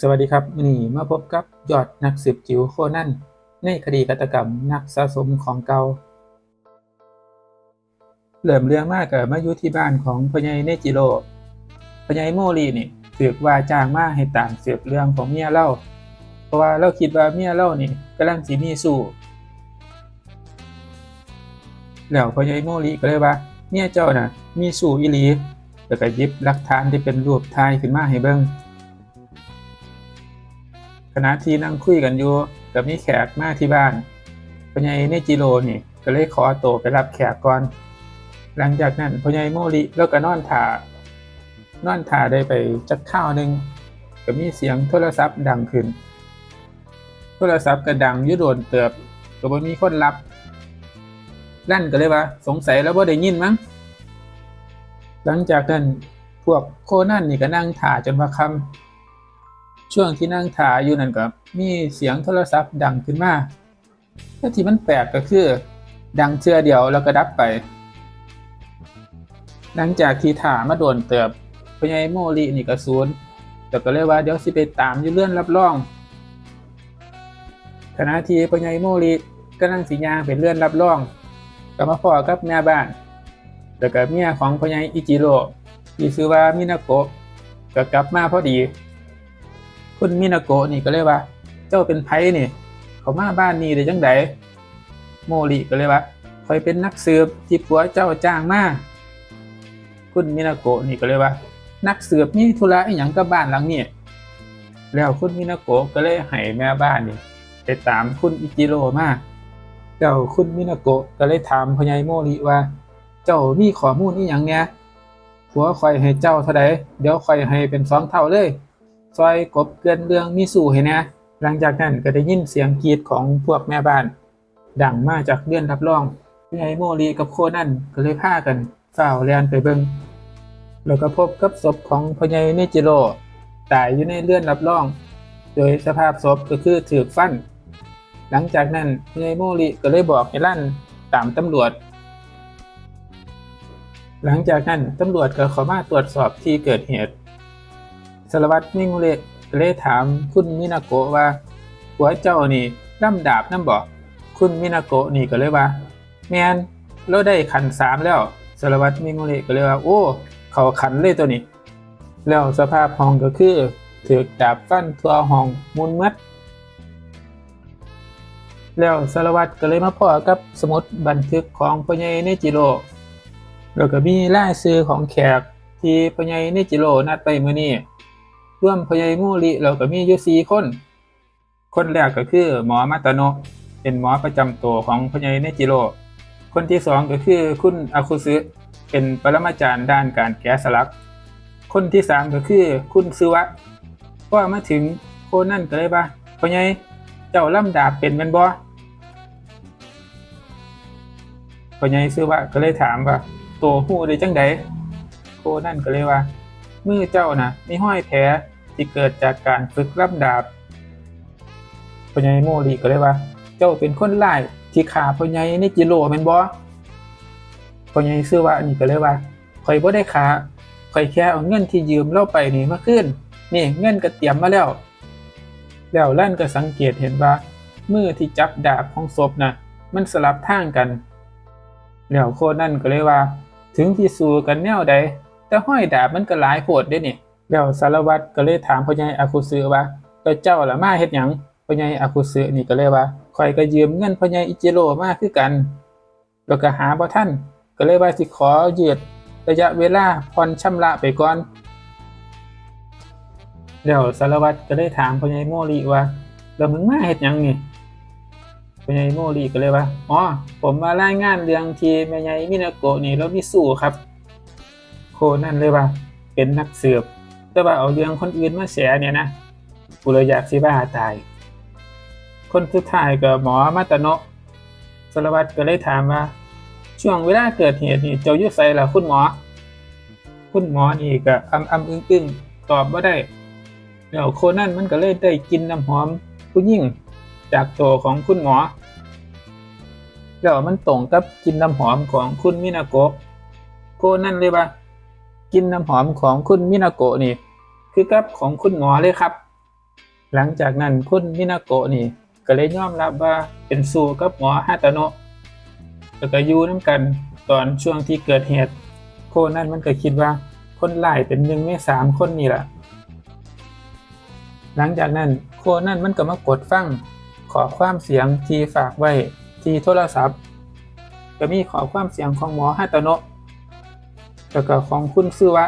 สวัสดีครับวันนี้มาพบกับยอดนักสืบจิ๋วโคนันในคดีฆาตกรรมนักสะสมของเก่าเริ่มเรื่องมากกับมาอยู่ที่บ้านของพญายเนจิโร่พญายโมรีนี่ถือว่าจ้างมาให้ตามสืบเรื่องของเมียเล่า เพราะว่าเราคิดว่าเมียเล่านี่กำลังสิมีสู้แล้วพญายโมรีก็เลยว่า เมียเจ้าน่ะ มีสู้อีหลีแล้วก็ยิบหลักฐานที่เป็นรูปถ่ายขึ้นมาให้เบิ่ง ขณะที่นั่งคุยกันอยู่กับมีแขกมาที่บ้านพ่อใหญ่เนจิโร่นี่ก็เลยขอตัวไปรับแขกก่อน หลังจากนั้นพ่อใหญ่โมริแล้วก็นอนถ่านอนถ่าได้ไปจักข้าวหนึ่งก็มีเสียงโทรศัพท์ดังขึ้น โทรศัพท์ก็ดังยุโดนเติบก็บ่มีคนรับลั่นก็เลยว่าสงสัยแล้วว่าได้ยินมั้ง หลังจากนั้นพวกโคนั่นนี่ก็นั่งถ่าจนว่าคำ ช่วงที่นั่งถ่ายอยู่นั่นก็มีเสียงโทรศัพท์ดังขึ้นมาแต่ที่มันแปลกก็คือ ดังเชื่อเดียวแล้วก็ดับไป หลังจากที่ถ่ามาโดนเติบพญายโมลีนี่ก็ศูนย์แต่ก็เลยว่าเดี๋ยวสิไปตามอยู่เลื่อนรับรองขณะที่พญายโมลีก็นั่งสียางเป็นเลื่อนรับรองก็มาพ่อกับแม่บ้านแล้วก็เมียของพญายอิจิโร่ที่ชื่อว่ามินาโกะก็กลับมาพอดี คุณมินาโกะนี่ก็เลยว่า เจ้าเป็นไผนี่ เขามาบ้านนี้ได้จังไดโมริก็เลยว่าคอยเป็นนักสืบที่ผัวเจ้าจ้างมาคุณมินาโกะนี่ก็เลยว่า นักสืบมีธุระอย่างกับบ้านหลังนี้แล้วคุณมินาโกะก็เลยให้แม่บ้านนี่ไปตามคุณอิจิโร่มาแล้วคุณมินาโกะก็เลยถามพญายโมริว่า เจ้ามีข้อมูลอีหยังเนี่ยผัวคอยให้เจ้าเท่าใดเดี๋ยวคอยให้เป็นสองเท่าเลย ซอยกบเกลือนเรื่องมีสู่ให้นนะหลังจากนั้นก็ได้ยินเสียงกรีดของพวกแม่บ้าน ดังมาจากเลื่อนรับรองไอโมรีกับโคนั่นก็เลยพากันฝ่าวแลนไปเบิงแล้วก็พบกับศพของพญายเนจิโร่ตายอยู่ในเลื่อนรับรอง โดยสภาพศพก็คือถือฟัน หลังจากนั้นพญายโมรีก็เลยบอกให้ลั่นตามตำรวจ หลังจากนั้นตำรวจก็เข้ามาตรวจสอบที่เกิดเหตุ สารวัตรมิงเลเลยถามคุณมินาโกะว่าหัวเจ้านี่ล่ำดาบน้ำบอกคุณมินาโกะนี่ก็เลยว่าแมนเราได้ขันสามแล้วสารวัตรมิงเลก็เลยว่าโอ้ เขาขันเลยตัวนี้ แล้วสภาพห้องก็คือถือดาบฟันทั่วห้องมุนมัดแล้วสารวัตรก็เลยมาพ่อกับสมุดบันทึกของพ่อใหญ่เนจิโร่แล้วก็มีล่ายซื้อของแขกที่พ่อใหญ่เนจิโร่นัดไปมื้อนี้ ร่วมพยายมูริเราก็มีอยู่สี่คน คนแรกก็คือหมอมาตโนะเป็นหมอประจำตัวของพญายเนจิโร่คนที่สองก็คือคุณอาคุซึเป็นปรมาจารย์ด้านการแกะสลัก คนที่สามก็คือคุณซึวะพอมาถึงโคนนั่นก็เลยว่าพญายเจ้าล่ำดาบเป็นแมันบ่พญายซึวะก็เลยถามว่าตัวหู้ได้จังใดโคนั่นก็เลยว่า มือเจ้าน่ะมีห้อยแผล ที่เกิดจากการฝึกรับดาบพญายโมรีก็เลยว่า เจ้าเป็นคนร้ายที่ฆ่าพญายนิจิโร่แม่นบ่พญายซื่อว่านี่ก็เลยว่าข่อยบ่ได้ฆ่าข่อยแค่เอาเงินที่ยืมเล่าไปนี่มาคืนนี่เงินก็เตรียมมาแล้ว แล้วลั่นก็สังเกตเห็นว่ามือที่จับดาบของศพน่ะ มันสลับทางกัน แล้วโคนั่นก็เลยว่า ถึงที่สู้กันแนวใดแต่ห้อยดาบมันก็หลายโพดเด้เนี่ย แล้วสารวัตรก็เลยถามพ่อใหญ่อาคุซึว่าแล้วเจ้าล่ะมาเฮ็ดหยังพ่อใหญ่อาคุซึนี่ก็เลยว่าข่อยก็ยืมเงินพ่อใหญ่อิจิโร่มาคือกัน แล้วก็หาบ่ทันก็เลยว่าสิขอยืดระยะเวลาผ่อนชำระไปก่อนแล้วสารวัตรก็เลยถามพ่อใหญ่โมริว่าแล้วมึงมาเฮ็ดหยังนี่พ่อใหญ่โมริก็เลยว่าอ๋อผมมารายงานเรื่องที่แม่ใหญ่มินาโกะนี่เรามีสู้ครับ โคนั่นเลยว่าเป็นนักสืบ แต่ว่าเอาเรื่องคนอื่นมาแฉเนี่ยนะกูเลยอยากสิบ้าตาย คนสุดท้ายก็หมอมาตโนะสารวัตรก็เลยถามว่า ช่วงเวลาเกิดเหตุนี่เจ้ายู่ไสล่ะคุณหมอ คุณหมอนี่ก็อำอำอึ้งอึ้งตอบว่าได้แล้วโคนั่นมันก็เลยได้กินน้ำหอมผู้หญิงจากตัวของคุณหมอแล้วมันตรงกับกินน้ำหอมของคุณมินาโกะโคนั่นเลยว่ากินน้ำหอมของคุณมินาโกะนี่ คือกับของคุณหมอเลยครับ หลังจากนั้นคุณมินาโกะนี่ ก็เลยยอมรับว่าเป็นสู่กับหมอฮาตาโนะแล้วก็อยู่น้ำกันตอนช่วงที่เกิดเหตุ โคนั่นมันก็คิดว่าคนร้ายเป็นหนึ่งในสามคนนี่แหละหลังจากนั้นโคนั่นมันก็มากดฟังขอความเสียงที่ฝากไว้ที่โทรศัพท์ก็มีขอความเสียงของหมอฮาตโนะแล้วก็ของคุณซึวะ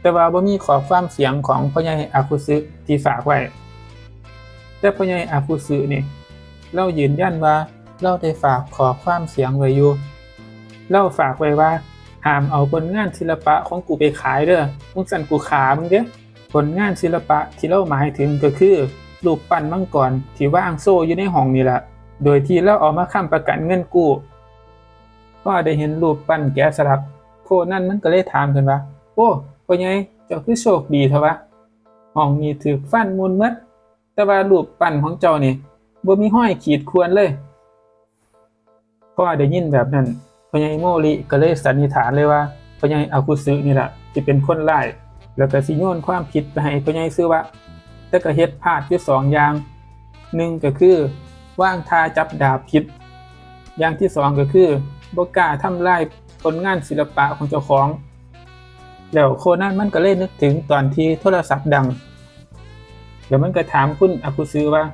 แต่ว่าบ่มีขอความเสียงของพ่อใหญ่อาคุซึที่ฝากไว้ แต่พ่อใหญ่อาคุซึนี่เรายืนยันว่าเราได้ฝากขอความเสียงไว้อยู่เราฝากไว้ว่าห้ามเอาผลงานศิลปะของกูไปขายเด้อมึงสั่นกูขามึงเด้อผลงานศิลปะที่เราหมายถึงก็คือรูปปั้นมังกรที่ว่างโซ่อยู่ในห้องนี่แหละโดยที่เราเอามาค้ำประกันเงินกู้ก็ได้เห็นรูปปั้นแกะสลักโคนั่นมันก็เลยถามกันว่าโอ้ พ่อใหญ่เจ้าคือโชคดีเถอะวะห้องนี้ถือฟันมุนหมดแต่ว่ารูปปั้นของเจ้านี่บ่มีห้อยขีดควรเลยพอได้ยินแบบนั้นพ่อใหญ่โมริก็เลยสันนิษฐานเลยว่าพ่อใหญ่อากุสึนี่แหละที่เป็นคนร้ายแล้วก็สิโยนความผิดไปให้พ่อใหญ่ซื้อว่าแต่ก็เฮ็ดพลาดอยู่สองอย่างหนึ่งก็คือว่างทาจับดาบผิด อย่างที่สองก็คือบ่กล้าทำลายผลงานศิลปะของเจ้าของ แล้วโคนันมันก็เลยนึกถึงตอนที่โทรศัพท์ดัง เดี๋ยวมันก็ถามคุณอากุซือว่า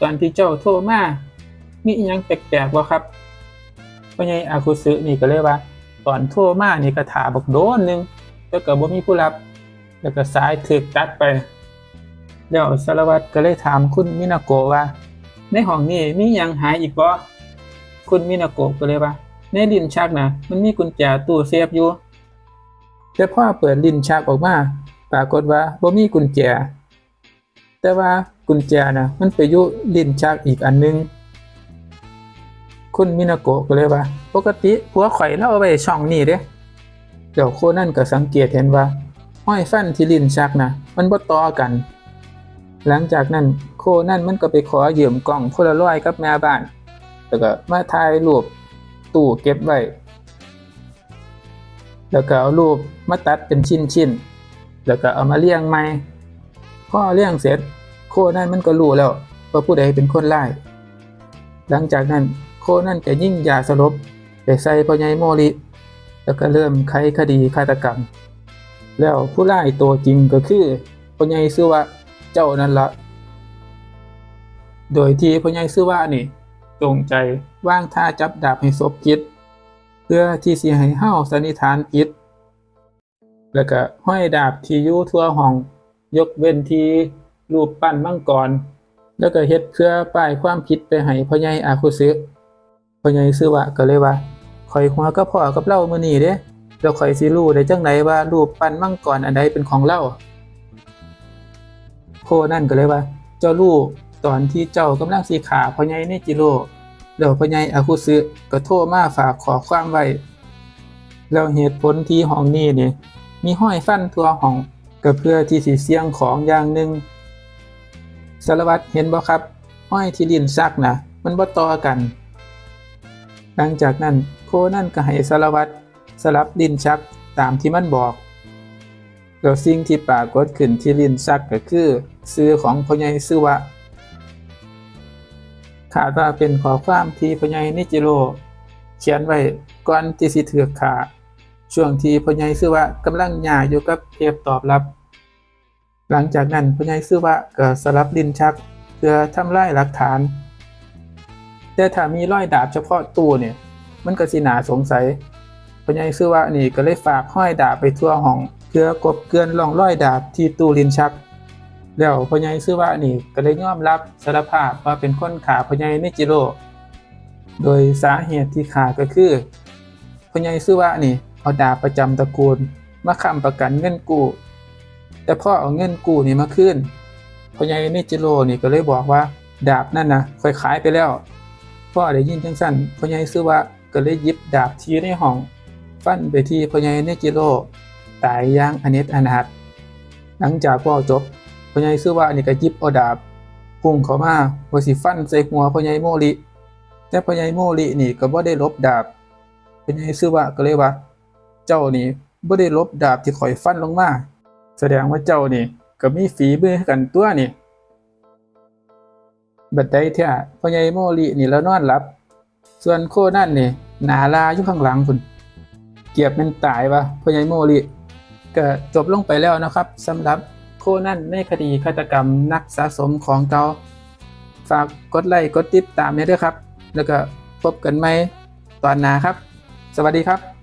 ตอนที่เจ้าโทรมามีอิหยังแปลกๆบ่ครับพ่อใหญ่อากุซือนี่ก็เลยว่า ตอนโทรมานี่ก็ถาบักโดนหนึงแล้วก็บ่มีผู้รับ แล้วก็สายถึกตัดไปแล้วสารวัตรก็เลยถามคุณมินาโกว่า ในห้องนี้มียังหายอีกบ่คุณมินาโกก็เลยว่า ในลิ้นชักนะมันมีกุญแจตู้เซฟอยู่ แต่พ่อเปิดลิ้นชักออกมาปรากฏว่าบ่มีกุญแจ แต่ว่ากุญแจนะมันไปอยู่ลิ้นชักอีกอันนึง คุณมินาโกะก็เลยว่า ปกติผัวข่อยเราเอาไว้ช่องนี้เด้เดี๋ยวโคนั่นก็สังเกตเห็นว่าห้อยฟันที่ลิ้นชักนะมันบ่ต่อกัน หลังจากนั้นโคนั่นมันก็ไปขอยืมกล้องโพลารอยด์กับแม่บ้านแล้วก็มาถ่ายรูปตู้เก็บไว้ แล้วก็เอารูปมาตัดเป็นชิ้นๆแล้วก็เอามาเรียงใหม่พอเรียงเสร็จ โคนั่นมันก็รู้แล้วว่าผู้ใดเป็นคนร้ายหลังจากนั้นโคนั่นก็ยิ่งยาสลบไปใส่พ่อใหญ่โมริแล้วก็เริ่มไขคดีฆาตกรรม แล้วผู้ร้ายตัวจริงก็คือพ่อใหญ่ชื่อว่าเจ้านั่นละโดยที่พ่อใหญ่ชื่อว่านี่จงใจว่างท่าจับดาบให้ศพจิต เพื่อที่สิให้เฮาสันนิษฐานผิด แล้วก็ห้อยดาบที่อยู่ทั่วห้อง ยกเว้นที่รูปปั้นมังกร แล้วก็เฮ็ดเพื่อป้ายความผิดไปให้พ่อใหญ่อาคุซึพ่อใหญ่ซื้อว่าก็เลยว่าข่อยหัวก็พ่อกับเล่ามื้อนี้เด้แล้วข่อยสิรู้ได้จังไดว่ารูปปั้นมังกรอันใดเป็นของเล่าโคนั่นก็เลยว่า เจ้ารู้ตอนที่เจ้ากำลังสิขาพ่อใหญ่เนจิโร่ แล้วพ่อใหญ่อาคุซึก็โทรมาฝากขอความไว้แล้วเหตุผลที่ห้องนี้นี่มีห้อยฟันทั่วห้องก็เพื่อที่สิเสี่ยงของอย่างหนึ่งสารวัตรเห็นบ่ครับห้อยที่ลิ้นซักนะมันบ่ต่อกัน หลังจากนั้นโคนั่นก็ให้สารวัตรสลับลิ้นชักตามที่มันบอกแล้วสิ่งที่ปรากฏขึ้นที่ลิ้นชักก็คือซื้อของพญ่ซื้อว่า ขาดว่าเป็นขอความที่พ่อใหญ่นิจิโร่เขียนไว้ก่อนที่สิถูกฆ่าช่วงที่พ่อใหญ่ซื้อว่ากำลังหย่าอยู่กับเทปตอบรับ หลังจากนั้นพ่อใหญ่ซื้อว่าก็สลับลินชักเพื่อทำลายหลักฐาน แต่ถ้ามีรอยดาบเฉพาะตู้เนี่ย มันก็สิหนาสงสัยพ่อใหญ่ซื้อว่านี่ก็เลยฝากห้อยดาบไปทั่วห้องเพื่อกบเกลื่อนร่องรอยดาบที่ตู้ลินชัก แล้วพ่อใหญ่ซื้อว่านี่ก็เลยยอมรับสารภาพว่าเป็นคนขาพ่อใหญ่เนจิโร่โดยสาเหตุที่ขาก็คือพ่อใหญ่ซื้อว่านี่เอาดาบประจำตระกูลมาค้ำประกันเงินกู้แต่พ่อเอาเงินกู้นี่มาคืนพ่อใหญ่นิจิโร่นี่ก็เลยบอกว่าดาบนั่นนะค่อยขายไปแล้วพ่อได้ยินจังสั้นพ่อใหญ่ซื้อว่าก็เลยหยิบดาบที่ในห้องฟันไปที่พ่อใหญ่นิจิโร่ตายย่างอเนจอนาถหลังจากพ่อจบ พ่อใหญ่ซื้อว่าอันี่ก็ยิบเอาดาบพุ่งเข้ามาว่าสิฟันใส่หัวพ่อใหญ่โมริแต่พ่อใหญ่โมรินี่ก็บ่ได้ลบดาบเป็นไงซื้อว่าก็เลยว่า เจ้านี่บ่ได้ลบดาบที่ข่อยฟันลงมาแสดงว่าเจ้านี่ก็มีฝีมือกันตัวนี่บัดใดเที่พ่อใหญ่โมลีนี่แล้วนอนหลับ ส่วนโคนั่นนี่หนาลาอยู่ข้างหลังคุณเกียบมันตายวะพ่อใหญ่โมลีก็จบลงไปแล้วนะครับสำหรับ นั่นในคดีฆาตกรรมนักสะสมของเก่าฝากกดไลค์กดติดตามให้ด้วยครับ แล้วก็พบกันใหม่ตอนหน้าครับ สวัสดีครับ